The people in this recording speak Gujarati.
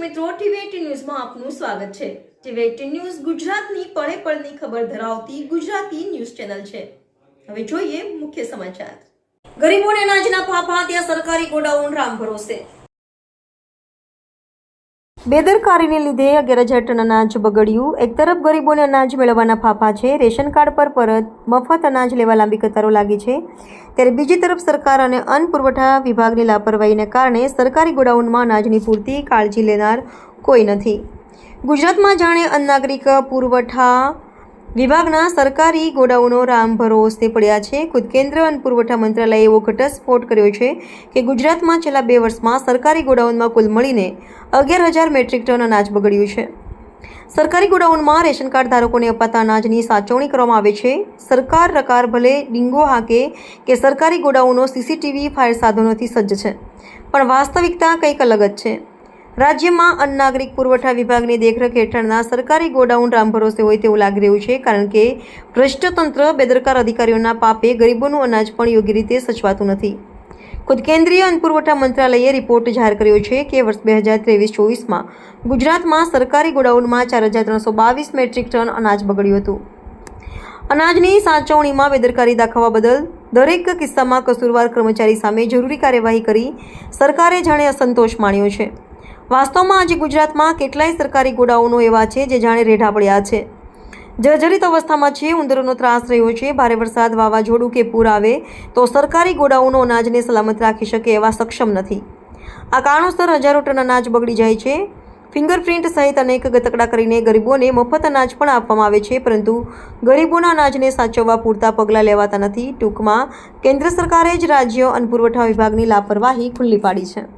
મિત્રો, ટીવી ન્યૂઝમાં આપનું સ્વાગત છે. ટીવી ન્યૂઝ ગુજરાતની પળે પળની ખબર ધરાવતી ગુજરાતી ન્યૂઝ ચેનલ છે. હવે જોઈએ મુખ્ય સમાચાર. ગરીબોને અનાજના ભાવ ત્યાં સરકારી ગોડાઉન રામ ભરોસે. બેદરકારીને લીધે અગિયાર હજાર ટન અનાજ બગડ્યું. એક તરફ ગરીબોને અનાજ મેળવવાના ફાફા છે. રેશન કાર્ડ પર પરત મફત અનાજ લેવા લાંબી કતારો લાગી છે. ત્યારે બીજી તરફ સરકાર અને અન્ન પુરવઠા વિભાગની લાપરવાહીને કારણે સરકારી ગોડાઉનમાં અનાજની પૂરતી કાળજી લેનાર કોઈ નથી. ગુજરાતમાં જાણે અન્ન નાગરિક પુરવઠા વિભાગના સરકારી ગોડાઉનો રામ ભરોસે પડ્યા છે. ખુદ કેન્દ્ર અને પુરવઠા મંત્રાલયે એવો ઘટસ્ફોટ કર્યો છે કે ગુજરાતમાં છેલ્લા બે વર્ષમાં સરકારી ગોડાઉનમાં કુલ મળીને અગિયાર હજાર મેટ્રિક ટન અનાજ બગડ્યું છે. સરકારી ગોડાઉનમાં રેશન કાર્ડ ધારકોને અપાતા અનાજની સાચવણી કરવામાં આવે છે. સરકાર રકાર ભલે ડીંગો હાકે કે સરકારી ગોડાઉનો સીસીટીવી ફાયર સાધનોથી સજ્જ છે. પણ વાસ્તવિકતા કંઈક અલગ જ છે. રાજ્યમાં અન્ન નાગરિક પુરવઠા વિભાગની દેખરેખ હેઠળના સરકારી ગોડાઉન રામ ભરોસે હોય તેવું લાગી રહ્યું છે, કારણ કે ભ્રષ્ટતંત્ર બેદરકાર અધિકારીઓના પાપે ગરીબોનું અનાજ પણ યોગ્ય રીતે સચવાતું નથી. ખુદ કેન્દ્રીય અન્ન પુરવઠા મંત્રાલયે રિપોર્ટ જાહેર કર્યો છે કે વર્ષ બે હજાર ત્રેવીસ ચોવીસમાં ગુજરાતમાં સરકારી ગોડાઉનમાં ચાર હજાર ત્રણસો બાવીસ મેટ્રિક ટન અનાજ બગડ્યું હતું. અનાજની સાચવણીમાં બેદરકારી દાખવવા બદલ દરેક કિસ્સામાં કસૂરવાર કર્મચારી સામે જરૂરી કાર્યવાહી કરી સરકારે જાણે અસંતોષ માણ્યો છે. વાસ્તવમાં આજે ગુજરાતમાં કેટલાય સરકારી ગોડાઉનો એવા છે જે જાણે રેઢા પડ્યા છે. જર્જરિત અવસ્થામાં છે, ઉંદરોનો ત્રાસ રહ્યો છે, ભારે વરસાદ વાવાઝોડું કે પૂર આવે તો સરકારી ગોડાઉનો અનાજને સલામત રાખી શકે એવા સક્ષમ નથી. આ કારણોસર હજારો ટન અનાજ બગડી જાય છે. ફિંગરપ્રિન્ટ સહિત અનેક ગતકડા કરીને ગરીબોને મફત અનાજ પણ આપવામાં આવે છે, પરંતુ ગરીબોના અનાજને સાચવવા પૂરતા પગલાં લેવાતા નથી. ટૂંકમાં, કેન્દ્ર સરકારે જ રાજ્ય અન્ન પુરવઠા વિભાગની લાપરવાહી ખુલ્લી પાડી છે.